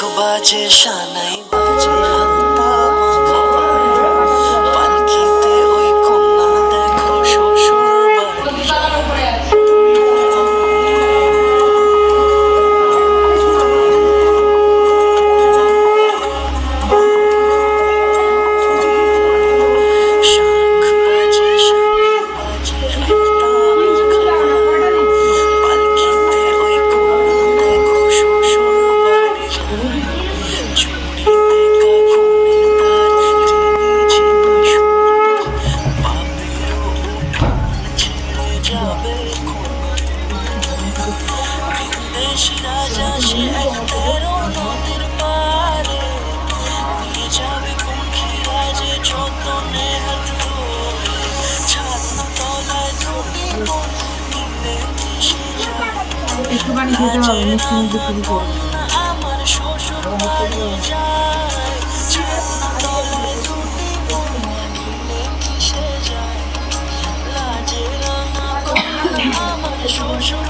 শঙ্খ বাজে সানাই বাজে ভিনদেশি রাজা সে এক তেরো নদীর পারে নিয়ে যাবে পঙ্খী রাজে যতনে হাত ছাত্র নিলে আমার শ্বশুর বাড়ি যায় তলায় দুটি বোন মিলে যায় লাজে রাঙা আমার শ্বশুর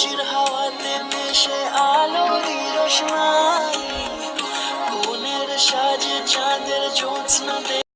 খুশির হাওয়াতে মেশে আলোরই রোশনাই কোনের সাজে চাঁদের জ্যোৎস্না